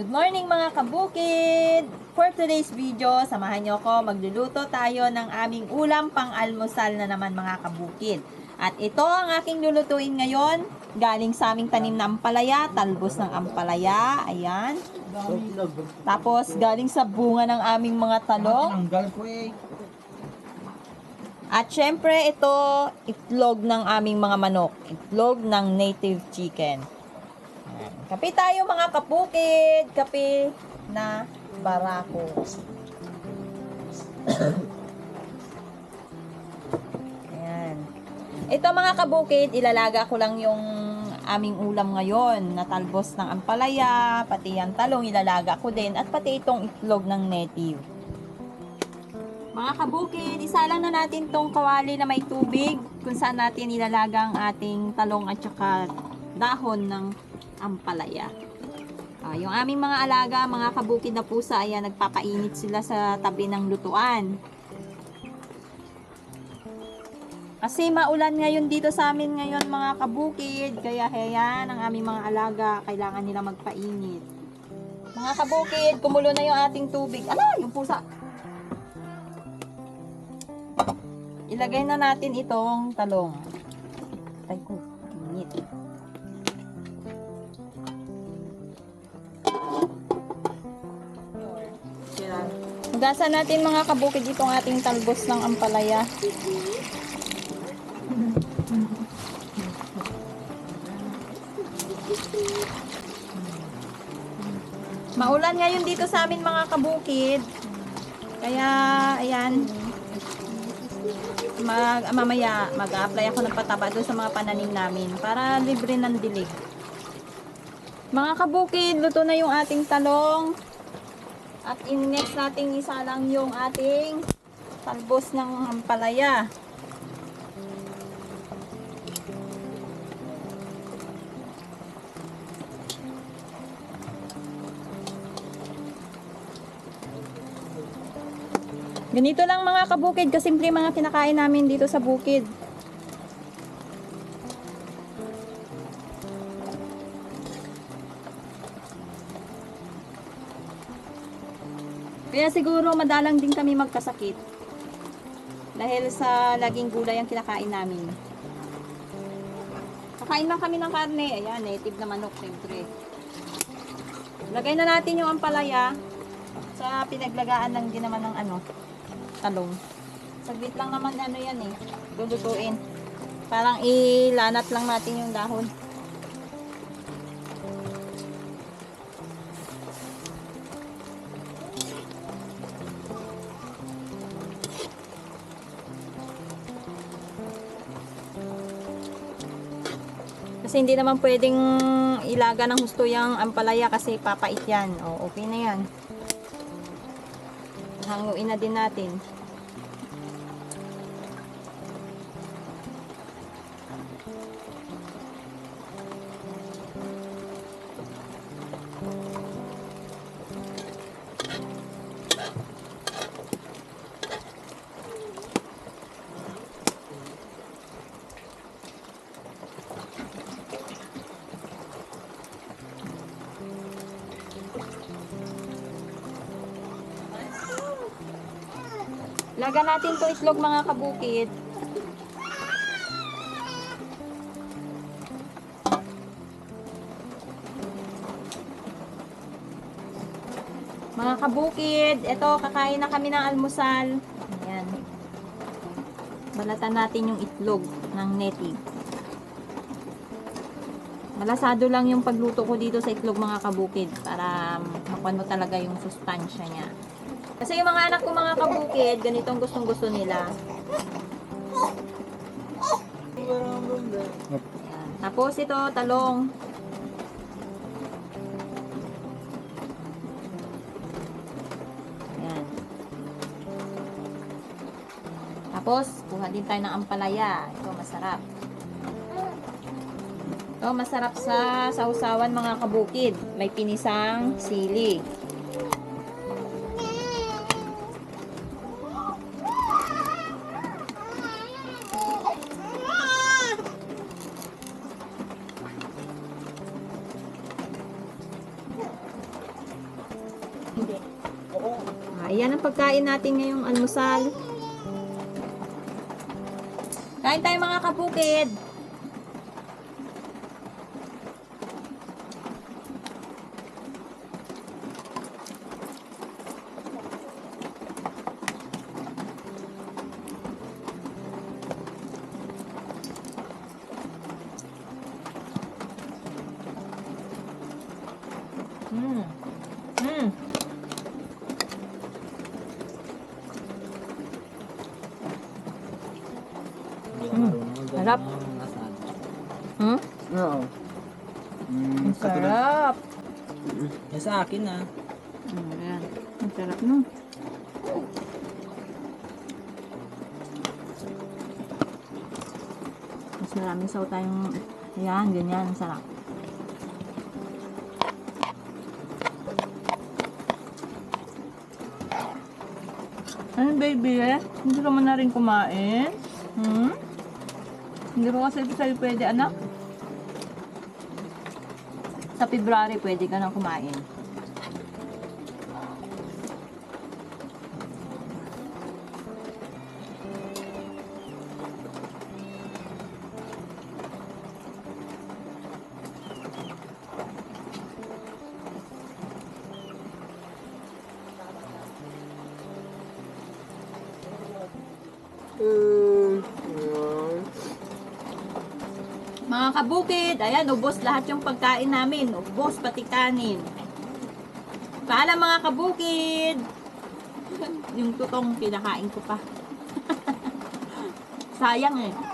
Good morning mga kabukid! For today's video, samahan nyo ako magluluto tayo ng aming ulam pang almusal na naman mga kabukid. At ito ang aking lulutuin ngayon, galing sa aming tanim na ampalaya, talbos ng ampalaya, ayan. Tapos galing sa bunga ng aming mga talong. Eh. At syempre ito, itlog ng aming mga manok. Itlog ng native chicken. Ayan. Kape tayo mga kapukid. Kape na barako. Ayan. Ito mga kabukid, ilalaga ko lang yung aming ulam ngayon. Natalbos ng ampalaya, pati yung talong ilalaga ko din. At pati itong itlog ng native. Mga kabukid, isa lang na natin tong kawali na may tubig kung saan natin ilalaga ang ating talong at saka dahon ng ampalaya. Ah, yung aming mga alaga, mga kabukid na pusa, ayan, nagpapainit sila sa tabi ng lutuan. Kasi maulan ngayon dito sa amin ngayon mga kabukid, kaya ayan, ang aming mga alaga, kailangan nila magpainit. Mga kabukid, kumulo na yung ating tubig. Ala, yung pusa. Ilagay na natin itong talong. Tay ko, init. Hugasan natin mga kabukid itong ating talbos ng ampalaya. Maulan ngayon dito sa amin mga kabukid. Kaya, ayan, mag, mamaya mag-apply ako ng pataba doon sa mga pananim namin para libre ng dilig. Mga kabukid, luto na yung ating talong. At in next nating isa lang yung ating talbos ng ampalaya. Ganito lang mga kabukid, kasimple mga kinakain namin dito sa bukid. Kaya siguro madalang din kami magkasakit. Dahil sa laging gulay ang kinakain namin. Kakain lang kami ng karne. Ayan, native na manok, syempre. Lagay na natin yung ampalaya sa pinaglagaan lang din naman ng ano, talong. Saglit lang naman ano yan eh, lulutuin. Parang ilanat lang natin yung dahon. Kasi hindi naman pwedeng ilaga ng husto yung ampalaya kasi papait yan. O, okay na yan. Hanguin na din natin. Laga natin to itlog mga kabukid. Mga kabukid, ito kakain na kami ng almusal. Ayan. Balatan natin yung itlog ng native. Malasado lang yung pagluto ko dito sa itlog mga kabukid para makuha mo talaga yung sustansya niya. Kasi yung mga anak ko mga kabukid, ganitong gustong gusto nila. Tapos ito, talong. Ayan. Tapos, kuha din tayo ng ampalaya. Ito, masarap. Ito, masarap sa sausawan mga kabukid. May pinisang sili. Yan ang pagkain natin ngayong almusal. Kain tayo mga kabukid. Mm. Mm. Mm. Sarap. Hmm? Oo. Mm, Ang sarap. Yan sa akin ah. Ayan. Ang sarap no. Mas maraming saw tayong... Ayan, ganyan. Sarap. Ano baby eh? Hindi ka man na rin kumain? Hmm? Hindi ba kasi sa'yo pwede anak? Sa February pwede ka nang kumain. Mga kabukid, ayan, ubos lahat yung pagkain namin. Ubos pati kanin. Paalam mga kabukid! yung tutong kinakain ko pa. Sayang eh.